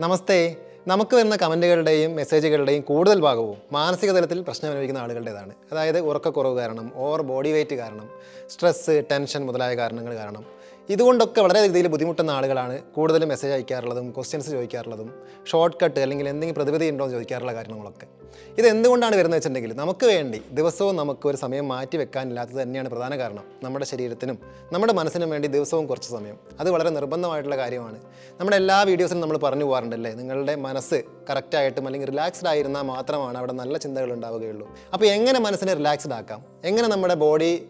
നമസ്തേ. നമുക്ക് വരുന്ന കമന്റുകളുടെയും മെസ്സേജുകളുടെയും കൂടുതൽ ഭാഗവും മാനസിക തലത്തിൽ പ്രശ്നം അനുഭവിക്കുന്ന ആളുകളുടേതാണ്. അതായത് ഉറക്കക്കുറവ് കാരണം ഓവർ ബോഡി വെയിറ്റ് കാരണം സ്ട്രെസ്സ് ടെൻഷൻ മുതലായ കാരണങ്ങൾ കാരണം. ഇതുകൊണ്ടൊക്കെ വളരെ രീതിയിൽ ബുദ്ധിമുട്ടുന്ന ആളുകളാണ് കൂടുതലും മെസ്സേജ് അയക്കാറുള്ളതും ക്വസ്റ്റ്യൻസ് ചോദിക്കാറുള്ളതും ഷോർട്ട് കട്ട് അല്ലെങ്കിൽ എന്തെങ്കിലും പ്രതിവിധി ഉണ്ടോ എന്ന് ചോദിക്കാറുള്ള കാര്യങ്ങളൊക്കെ. ഇത് എന്തുകൊണ്ടാണ് വരുന്നത് വെച്ചിട്ടുണ്ടെങ്കിൽ നമുക്ക് വേണ്ടി ദിവസവും നമുക്ക് ഒരു സമയം മാറ്റി വെക്കാനില്ലാത്തത് തന്നെയാണ് പ്രധാന കാരണം. നമ്മുടെ ശരീരത്തിനും നമ്മുടെ മനസ്സിനും വേണ്ടി ദിവസവും കുറച്ച് സമയം. അത് വളരെ നിർബന്ധമായിട്ടുള്ള കാര്യമാണ്. നമ്മുടെ എല്ലാ വീഡിയോസിലും നമ്മൾ പറഞ്ഞു പോകാറുണ്ടല്ലേ? നിങ്ങളുടെ മനസ്സ് കറക്റ്റായിട്ടും അല്ലെങ്കിൽ റിലാക്സ്ഡ് ആയിരുന്നാൽ മാത്രമാണ് അവിടെ നല്ല ചിന്തകൾ ഉണ്ടാവുകയുള്ളൂ. അപ്പോൾ എങ്ങനെ മനസ്സിനെ റിലാക്സ്ഡ് ആക്കാം? എങ്ങനെ നമ്മുടെ ബോഡി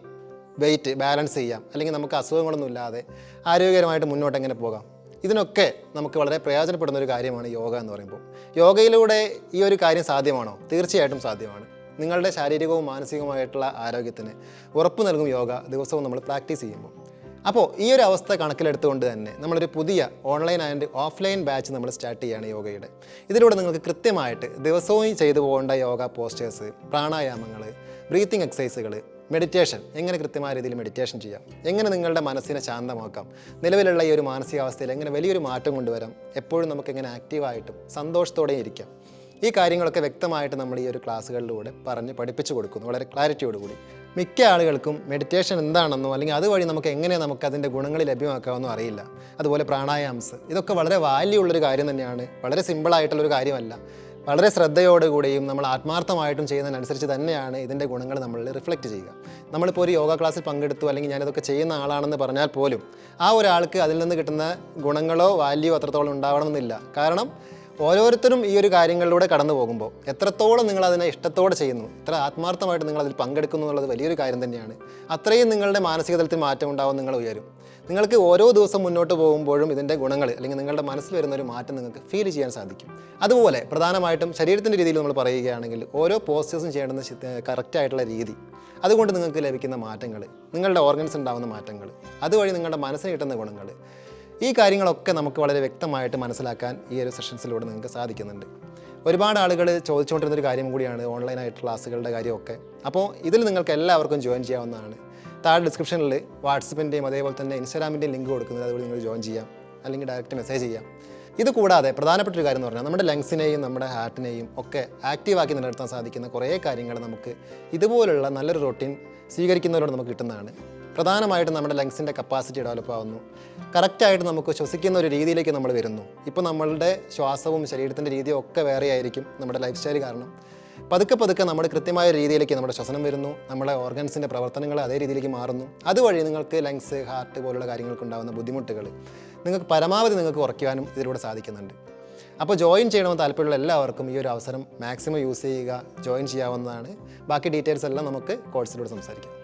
വെയിറ്റ് ബാലൻസ് ചെയ്യാം. അല്ലെങ്കിൽ നമുക്ക് അസുഖങ്ങളൊന്നും ഇല്ലാതെ ആരോഗ്യകരമായിട്ട് മുന്നോട്ട് എങ്ങനെ പോകാം? ഇതിനൊക്കെ നമുക്ക് വളരെ പ്രയോജനപ്പെടുന്ന ഒരു കാര്യമാണ് യോഗ എന്ന് പറയുമ്പോൾ. യോഗയിലൂടെ ഈ ഒരു കാര്യം സാധ്യമാണോ? തീർച്ചയായിട്ടും സാധ്യമാണ്. നിങ്ങളുടെ ശാരീരികവും മാനസികവുമായിട്ടുള്ള ആരോഗ്യത്തിന് ഉറപ്പ് നൽകും യോഗ ദിവസവും നമ്മൾ പ്രാക്ടീസ് ചെയ്യുമ്പോൾ. അപ്പോൾ ഈ ഒരു അവസ്ഥ കണക്കിലെടുത്തുകൊണ്ട് തന്നെ നമ്മളൊരു പുതിയ ഓൺലൈൻ ആൻഡ് ഓഫ്ലൈൻ ബാച്ച് നമ്മൾ സ്റ്റാർട്ട് ചെയ്യുകയാണ് യോഗയുടെ. ഇതിലൂടെ നിങ്ങൾക്ക് കൃത്യമായിട്ട് ദിവസവും ചെയ്തു പോകേണ്ട യോഗ പോസ്റ്റേഴ്സ് പ്രാണായാമങ്ങൾ ബ്രീത്തിങ് എക്സസൈസുകൾ മെഡിറ്റേഷൻ എങ്ങനെ കൃത്യമായ രീതിയിൽ മെഡിറ്റേഷൻ ചെയ്യാം? എങ്ങനെ നിങ്ങളുടെ മനസ്സിനെ ശാന്തമാക്കാം? നിലവിലുള്ള ഈ ഒരു മാനസികാവസ്ഥയിൽ എങ്ങനെ വലിയൊരു മാറ്റം കൊണ്ടുവരാം? എപ്പോഴും നമുക്ക് എങ്ങനെ ആക്റ്റീവായിട്ടും സന്തോഷത്തോടെ ഇരിക്കാം. ഈ കാര്യങ്ങളൊക്കെ വ്യക്തമായിട്ട് നമ്മൾ ഈ ഒരു ക്ലാസ്സുകളിലൂടെ പറഞ്ഞ് പഠിപ്പിച്ചു കൊടുക്കുന്നു. വളരെ ക്ലാരിറ്റിയോടുകൂടി മിക്ക ആളുകൾക്കും മെഡിറ്റേഷൻ എന്താണെന്നോ അല്ലെങ്കിൽ അതുവഴി നമുക്ക് എങ്ങനെ നമുക്ക് അതിന്റെ ഗുണങ്ങൾ ലഭ്യമാക്കാമെന്നോ അറിയില്ല. അതുപോലെ പ്രാണായാംസ് ഇതൊക്കെ വളരെ വാല്യൂ ഉള്ളൊരു കാര്യം തന്നെയാണ്. വളരെ സിമ്പിളായിട്ടുള്ളൊരു കാര്യമല്ല. വളരെ ശ്രദ്ധയോടുകൂടിയും നമ്മൾ ആത്മാർത്ഥമായിട്ടും ചെയ്യുന്നതിനനുസരിച്ച് തന്നെയാണ് ഇതിന്റെ ഗുണങ്ങൾ നമ്മളിൽ റിഫ്ലക്റ്റ് ചെയ്യുക. നമ്മളിപ്പോൾ ഒരു യോഗ ക്ലാസ്സിൽ പങ്കെടുത്തു അല്ലെങ്കിൽ ഞാനിതൊക്കെ ചെയ്യുന്ന ആളാണെന്ന് പറഞ്ഞാൽ പോലും ആ ഒരാൾക്ക് അതിൽ നിന്ന് കിട്ടുന്ന ഗുണങ്ങളോ വാല്യൂ അത്രത്തോളം ഉണ്ടാവണമെന്നില്ല. കാരണം ഓരോരുത്തരും ഈ ഒരു കാര്യങ്ങളിലൂടെ കടന്നു പോകുമ്പോൾ എത്രത്തോളം നിങ്ങൾ അതിനെ ഇഷ്ടത്തോടെ ചെയ്യുന്നു എത്ര ആത്മാർത്ഥമായിട്ട് നിങ്ങൾ അതിൽ പങ്കെടുക്കുന്നു എന്നുള്ളത് വലിയൊരു കാര്യം തന്നെയാണ്. അത്രയും നിങ്ങളുടെ മാനസിക തലത്തിൽ മാറ്റം ഉണ്ടാവും നിങ്ങൾ ഉയരും. നിങ്ങൾക്ക് ഓരോ ദിവസം മുന്നോട്ട് പോകുമ്പോഴും ഇതിന്റെ ഗുണങ്ങൾ അല്ലെങ്കിൽ നിങ്ങളുടെ മനസ്സിൽ വരുന്ന ഒരു മാറ്റം നിങ്ങൾക്ക് ഫീൽ ചെയ്യാൻ സാധിക്കും. അതുപോലെ പ്രധാനമായിട്ടും ശരീരത്തിന്റെ രീതിയിൽ നമ്മൾ പറയുകയാണെങ്കിൽ ഓരോ പോസ്റ്റേഴ്സും ചെയ്യേണ്ടുന്ന കറക്റ്റായിട്ടുള്ള രീതി. അതുകൊണ്ട് നിങ്ങൾക്ക് ലഭിക്കുന്ന മാറ്റങ്ങൾ നിങ്ങളുടെ ഓർഗൻസ് ഉണ്ടാകുന്ന മാറ്റങ്ങൾ അതുവഴി നിങ്ങളുടെ മനസ്സിന് കിട്ടുന്ന ഗുണങ്ങൾ ഈ കാര്യങ്ങളൊക്കെ നമുക്ക് വളരെ വ്യക്തമായിട്ട് മനസ്സിലാക്കാൻ ഈ ഒരു സെഷൻസിലൂടെ നിങ്ങൾക്ക് സാധിക്കുന്നുണ്ട്. ഒരുപാട് ആളുകൾ ചോദിച്ചുകൊണ്ടിരുന്ന ഒരു കാര്യം കൂടിയാണ് ഓൺലൈനായിട്ട് ക്ലാസ്സുകളുടെ കാര്യമൊക്കെ. അപ്പോൾ ഇതിൽ നിങ്ങൾക്ക് എല്ലാവർക്കും ജോയിൻ ചെയ്യാവുന്നതാണ്. താഴെ ഡിസ്ക്രിപ്ഷനിൽ വാട്സപ്പിന്റെയും അതേപോലെ തന്നെ ഇൻസ്റ്റാഗ്രാമിന്റെയും ലിങ്ക് കൊടുക്കുന്നത്. അതുപോലെ നിങ്ങൾ ജോയിൻ ചെയ്യാം. അല്ലെങ്കിൽ ഡയറക്റ്റ് മെസ്സേജ് ചെയ്യാം. ഇത് കൂടാതെ പ്രധാനപ്പെട്ട ഒരു കാര്യം എന്ന് പറഞ്ഞാൽ നമ്മുടെ ലങ്സിനെയും നമ്മുടെ ഹാർട്ടിനെയും ഒക്കെ ആക്റ്റീവാക്കി നിലനിർത്താൻ സാധിക്കുന്ന കുറേ കാര്യങ്ങൾ നമുക്ക് ഇതുപോലുള്ള നല്ലൊരു റൊട്ടീൻ സ്വീകരിക്കുന്നവരോട് നമുക്ക് കിട്ടുന്നതാണ്. പ്രധാനമായിട്ടും നമ്മുടെ ലങ്സിന്റെ കപ്പാസിറ്റി ഡെവലപ്പ് ആവുന്നു. കറക്റ്റായിട്ട് നമുക്ക് ശ്വസിക്കുന്ന ഒരു രീതിയിലേക്ക് നമ്മൾ വരുന്നു. ഇപ്പോൾ നമ്മളുടെ ശ്വാസവും ശരീരത്തിന്റെ രീതിയും ഒക്കെ വേറെ ആയിരിക്കും നമ്മുടെ ലൈഫ് സ്റ്റൈൽ കാരണം. പതുക്കെ പതുക്കെ നമ്മുടെ കൃത്യമായ രീതിയിലേക്ക് നമ്മുടെ ശ്വസനം വരുന്നു. നമ്മുടെ ഓർഗൻസിന്റെ പ്രവർത്തനങ്ങൾ അതേ രീതിയിലേക്ക് മാറുന്നു. അതുവഴി നിങ്ങൾക്ക് ലങ്സ് ഹാർട്ട് പോലുള്ള കാര്യങ്ങൾക്ക് ഉണ്ടാകുന്ന ബുദ്ധിമുട്ടുകൾ നിങ്ങൾക്ക് പരമാവധി നിങ്ങൾക്ക് കുറയ്ക്കുവാനും ഇതിലൂടെ സാധിക്കുന്നുണ്ട്. അപ്പോൾ ജോയിൻ ചെയ്യണമെന്ന് താല്പര്യമുള്ള എല്ലാവർക്കും ഈ ഒരു അവസരം മാക്സിമം യൂസ് ചെയ്യുക ജോയിൻ ചെയ്യാവുന്നതാണ്. ബാക്കി ഡീറ്റെയിൽസ് എല്ലാം നമുക്ക് കോഴ്സിലൂടെ സംസാരിക്കാം.